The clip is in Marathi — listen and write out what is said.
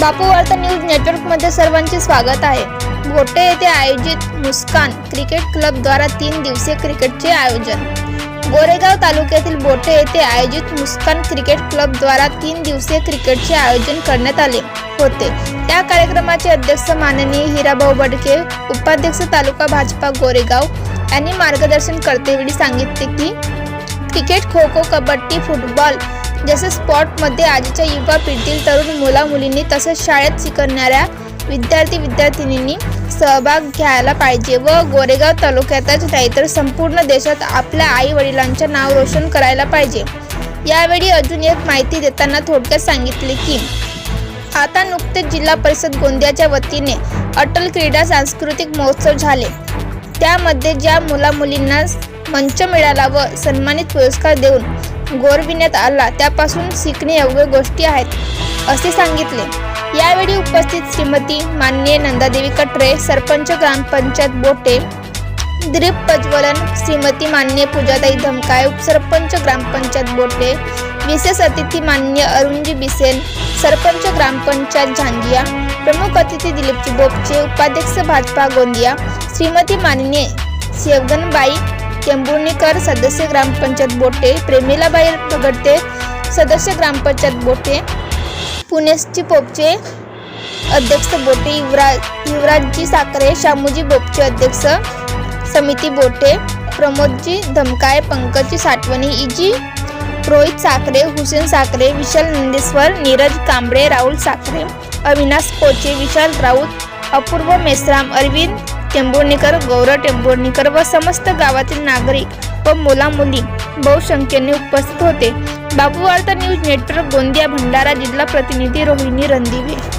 बापू वार्ता न्यूज नेटवर्कमध्ये सर्वांचे स्वागत आहे. गोटे येथे आयोजित मुस्कान क्रिकेट क्लब द्वारा तीन दिवसीय क्रिकेटचे आयोजन. गोरेगाव तालुक्यातील बोटे येथे आयोजित मुस्कान क्रिकेट क्लब द्वारा तीन दिवसीय क्रिकेटचे आयोजन करण्यात आले होते. त्या कार्यक्रमाचे अध्यक्ष माननीय हिराभाऊ बडके उपाध्यक्ष तालुका भाजपा गोरेगाव यांनी मार्गदर्शन करतेवेळी सांगितले की क्रिकेट खो खो कबड्डी फुटबॉल जसे स्पॉटमध्ये आजच्या युवा पिढीतील तरुण मुलामुलींनी तसंच तसेच शाळेत शिकणाऱ्या विद्यार्थी विद्यार्थिनींनी सहभाग घ्यायला पाहिजे व गोरेगाव तालुक्यातच नाही तर संपूर्ण देशात आपल्या आई वडिलांचे नाव रोशन करायला पाहिजे. यावेळी अजून एक माहिती देताना थोडक्यात सांगितले की आता नुकतेच जिल्हा परिषद गोंदियाच्या वतीने अटल क्रीडा सांस्कृतिक महोत्सव झाले. त्यामध्ये ज्या मुलामुलींना मंच मिळाला व सन्मानित पुरस्कार देऊन गौरविण्यात आला. त्यापासून शिकणे शिकण्यायोग्य गोष्टी आहेत असे सांगितले. यावेळी उपस्थित श्रीमती माननीय नंदादेवी कटरे सरपंच ग्रामपंचायत बोटे दिलीप प्रज्वलन श्रीमती मान्य पूजाताई धमकाय उपसरपंच ग्रामपंचायत बोटे विशेष अतिथी मान्य अरुणजी बिसेन सरपंच ग्रामपंचायत झांजिया प्रमुख अतिथी दिलीपजी बोपचे उपाध्यक्ष भाजपा गोंदिया श्रीमती माननीय शेवगनबाई चेंबुर्णीकर सदस्य ग्रामपंचायत बोटे प्रेमिलाबाई पगडते सदस्य ग्रामपंचायत बोटे पुणेशची पोपचे अध्यक्ष बोटे युवराज युवराजजी साखरे शामूजी बोपचे अध्यक्ष समिती बोटे प्रमोदजी धमकाय पंकजजी साठवणी इजी रोहित साखरे हुसेन साखरे विशाल नंदेश्वर नीरज कांबळे राहुल साखरे अविनाश कोचे विशाल राऊत अपूर्व मेसराम अरविंद टेंभुर्णीकर गौरव टेंभुर्णीकर व समस्त गावातील नागरिक व मुलामुली बहुसंख्येने उपस्थित होते. बाबू वार्ता न्यूज नेटवर्क गोंदिया भंडारा जिल्हा प्रतिनिधी रोहिणी रणदिवे.